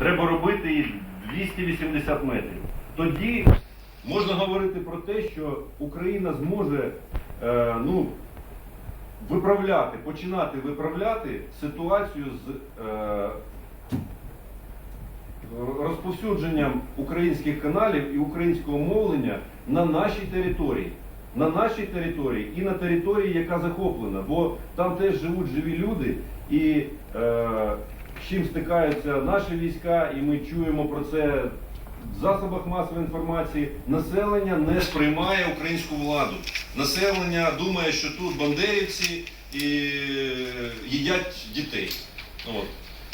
треба робити і 280 метрів. Тоді можна говорити про те, що Україна зможе е, ну, виправляти, починати виправляти ситуацію з е, розповсюдженням українських каналів і українського мовлення на нашій території. На нашій території і на території, яка захоплена, бо там теж живуть живі люди, і е, з чим стикаються наші війська, і ми чуємо про це в засобах масової інформації. Населення не сприймає українську владу. Населення думає, що тут бандерівці і е, їдять дітей. От.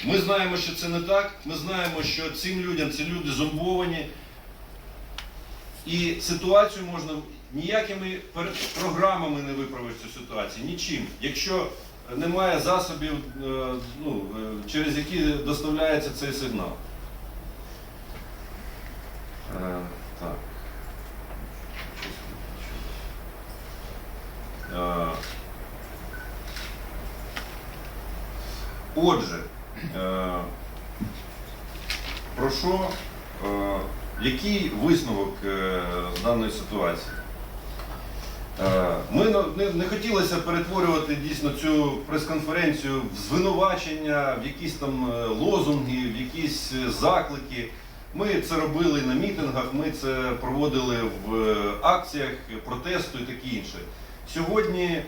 Ми знаємо, що це не так. Ми знаємо, що цим людям ці люди зомбовані. І ситуацію можна ніякими програмами не виправити цю ситуацію, нічим. Якщо немає засобів, е, ну, е, через які доставляється цей сигнал. Е, Так. Отже, про що, який висновок з даної ситуації? Е, Ми не, хотілося перетворювати дійсно цю прес-конференцію в звинувачення, в якісь там е, лозунги, в якісь е, заклики. Ми це робили на мітингах, ми це проводили в акціях протесту і таке інше. Сьогодні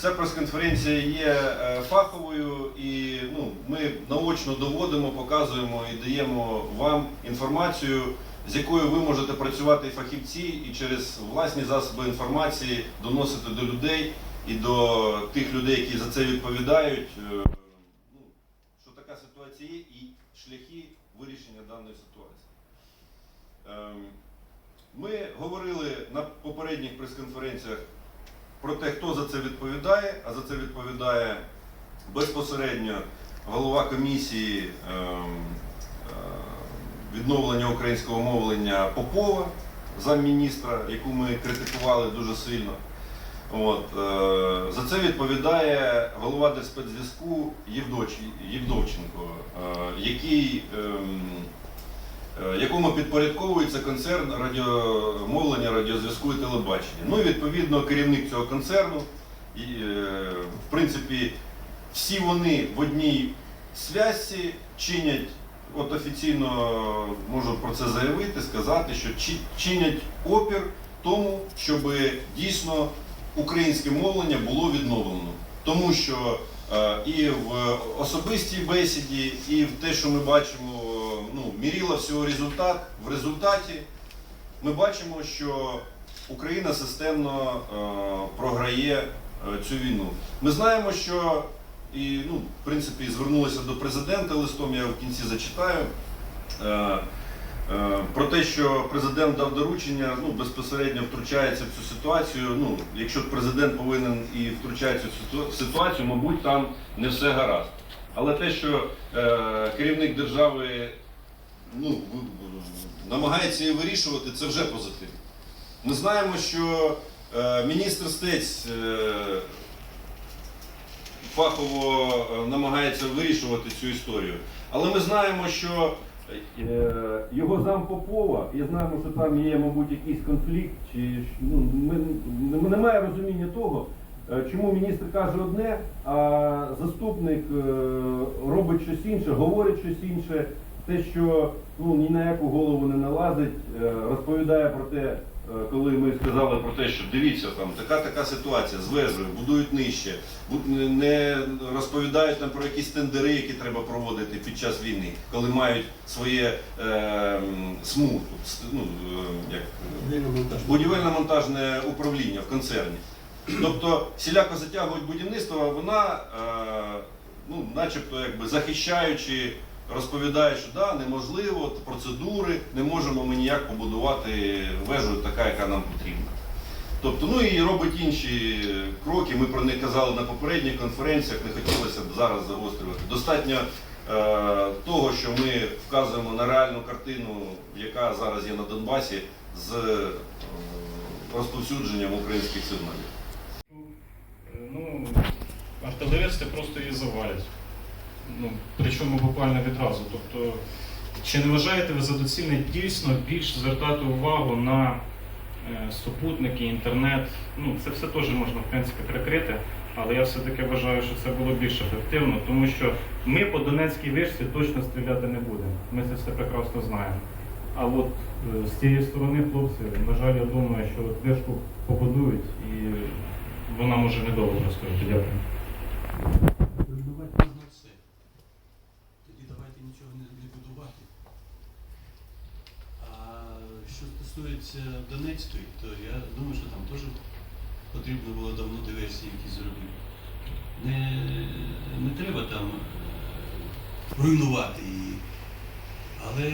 Ця прес-конференція є фаховою і ну, ми наочно доводимо, показуємо і даємо вам інформацію, з якою ви можете працювати і фахівці, і через власні засоби інформації доносити до людей і до тих людей, які за це відповідають, е, ну, що така ситуація є і шляхи вирішення даної ситуації. Ем, Ми говорили на попередніх прес-конференціях про те, хто за це відповідає, а за це відповідає безпосередньо голова комісії ем, відновлення українського мовлення Попова, замміністра, яку ми критикували дуже сильно. От, е, за це відповідає голова Держспецзв'язку Євдовченко, е, який, ем, е, якому підпорядковується концерн радіомовлення, радіозв'язку і телебачення. Ну і відповідно керівник цього концерну. І, в принципі, всі вони в одній зв'язці чинять, от офіційно можу про це заявити, сказати, що чинять опір тому, щоб дійсно українське мовлення було відновлено. Тому що е, і в особистій бесіді, і в те, що ми бачимо, ну, міріла всього результат. В результаті ми бачимо, що Україна системно е, програє е, цю війну. Ми знаємо, що і ну, в принципі звернулися до президента листом, я в кінці зачитаю. Е, е, Про те, що президент дав доручення, ну безпосередньо втручається в цю ситуацію. Ну, якщо президент повинен і втручається в цю ситуацію, мабуть, там не все гаразд. Але те, що е, керівник держави ну, намагається її вирішувати, це вже позитив. Ми знаємо, що е, міністр Стець е, фахово е, намагається вирішувати цю історію. Але ми знаємо, що е, його зам Попова, і знаємо, що там є, мабуть, якийсь конфлікт, чи ну, ми, немає розуміння того, е, чому міністр каже одне, а заступник робить щось інше, говорить щось інше. Те, що ну, ні на яку голову не налазить, розповідає про те, коли ми сказали про те, що дивіться, там така така ситуація, звежують, будують нижче, не розповідають нам про якісь тендери, які треба проводити під час війни, коли мають своє е, м, СМУ, ну, е, як, будівельно-монтажне управління в концерні. Тобто всіляко затягують будівництво, а вона, е, ну, начебто, якби захищаючи, розповідає, що да, неможливо, процедури, не можемо ми ніяк побудувати вежу така, яка нам потрібна. Тобто, ну і робить інші кроки. Ми про них казали на попередніх конференціях, не хотілося б зараз загострювати. Достатньо е, того, що ми вказуємо на реальну картину, яка зараз є на Донбасі, з е, розповсюдженням українських сигналів. Ну, артилеристи просто її завалять. Ну, причому буквально відразу. Тобто, чи не вважаєте ви за доцільне дійсно більш звертати увагу на е, супутники, інтернет? Ну, це все теж можна, в принципі, прикрити, але я все-таки вважаю, що це було більш ефективно, тому що ми по Донецькій вишці точно стріляти не будемо. Ми це все прекрасно знаємо. А от е, з цієї сторони хлопці, на жаль, я думаю, що от вишку побудують і вона може недовго простояти. Дякую. Руйнувати можна все. Тоді давайте нічого не, не будувати. А що стосується Донецької, то я думаю, що там теж потрібно було давно диверсії якісь зробити. Не, не треба там руйнувати її. Але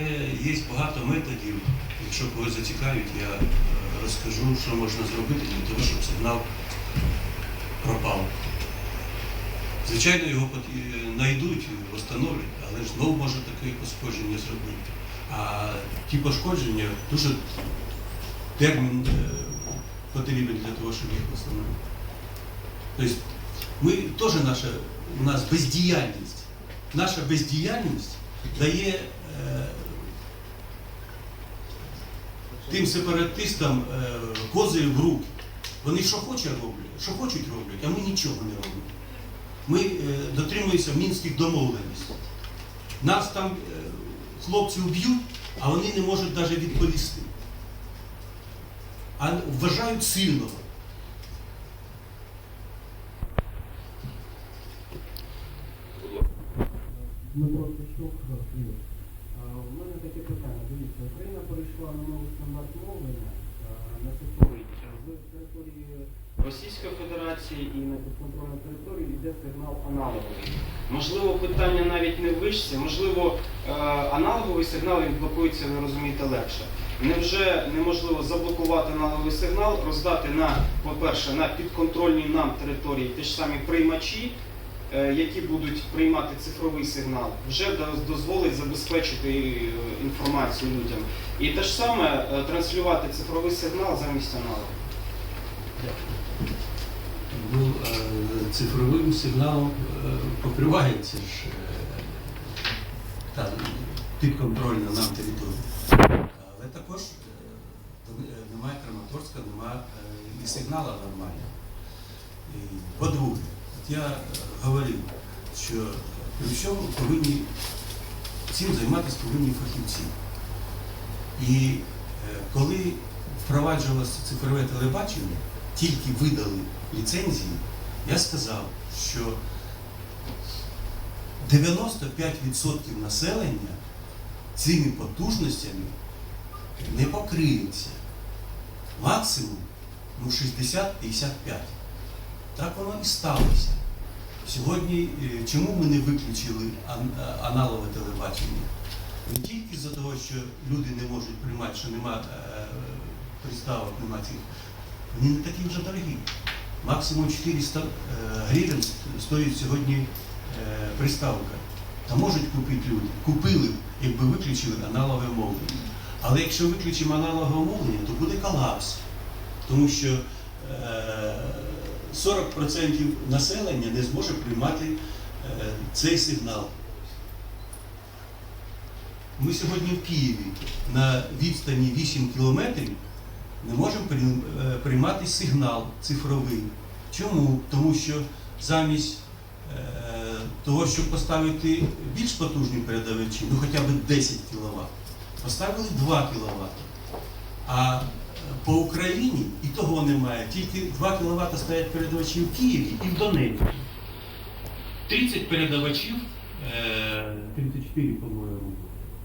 є багато методів. Якщо когось зацікавить, я е, розкажу, що можна зробити для того, щоб сигнал пропав. Звичайно, його знайдуть, встановлять, але ж знову може таке пошкодження зробити. А ті пошкодження дуже термін е, потрібен для того, щоб їх встановити. Тобто ми теж наша, у нас бездіяльність. Наша бездіяльність дає е, тим сепаратистам е, кози в руки. Вони що хочуть роблять, що хочуть роблять, а ми нічого не робимо ми е, дотримуємося мінських домовленостей. Нас там е, хлопці вб'ють, а вони не можуть навіть відповісти. А вважають сильного. У мене таке питання. Дивіться, Україна перейшла на новий стандарт мовлення на цифровий. Території Російської Федерації і на підконтрольній території йде сигнал аналоговий. Можливо, питання навіть не в вишці, можливо, е, аналоговий сигнал він блокується, ви розумієте, легше. Невже неможливо заблокувати аналоговий сигнал, роздати на, по-перше, на підконтрольній нам території ті ж самі приймачі, е, які будуть приймати цифровий сигнал, вже дозволить забезпечити е, інформацію людям. І те ж саме транслювати цифровий сигнал замість аналогу. Ну, е, цифровим сигналом е, покривається ж е, та підконтрольна нам територія. Але також немає Краматорська, немає і сигнала нормального. По-друге, я говорив, що при всьому повинні цим займатися повинні фахівці. І коли впроваджувалося цифрове телебачення, тільки видали ліцензії, я сказав, що 95% населення цими потужностями не покриється. Максимум ну, 60-55. Так воно і сталося. Сьогодні е, чому ми не виключили е, аналогове телебачення? Не тільки за того, що люди не можуть приймати, що нема е, приставок, нема цих. Вони не такі вже дорогі. Максимум 400 е, гривень стоїть сьогодні е, приставка. Та можуть купити люди. Купили, б, якби виключили аналогове мовлення. Але якщо виключимо аналогове мовлення, то буде колапс. Тому що е, 40% населення не зможе приймати е, цей сигнал. Ми сьогодні в Києві на відстані 8 кілометрів не можемо е, приймати сигнал цифровий. Чому? Тому що замість е, того, щоб поставити більш потужні передавачі, ну хоча б 10 кВт, поставили 2 кВт. А е, по Україні і того немає. Тільки 2 кВт стоять передавачі в Києві і в Донецьку. 30 передавачів, е, 34, по-моєму,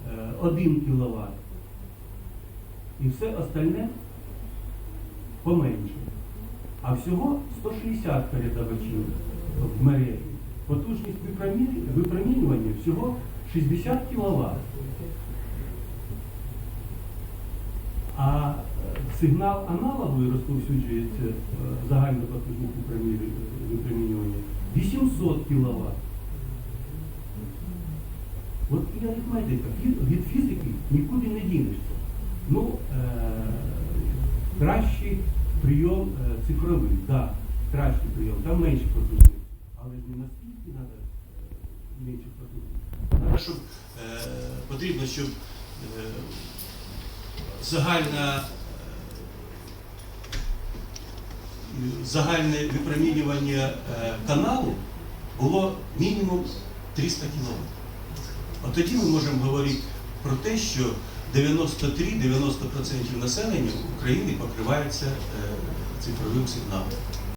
е, 1 кВт. І все остальне поменше. А всього 160 передавачів в мережі. Потужність випромінювання- всього 60 кВт. А е, сигнал аналоговий розповсюджується е, загальна потужність випромінювання 800 кВт. От і арифметика. Від фізики нікуди не дінешся. Ну, е, кращий прийом е, цифровий, так, кращий прийом, там менше потужності. Але не настільки треба більше потужності. Е, потрібно, щоб е, загальна, загальне випромінювання каналу було мінімум 300 кілометрів. От тоді ми можемо говорити про те, що 93-90% населення України покривається е, цифровим сигналом.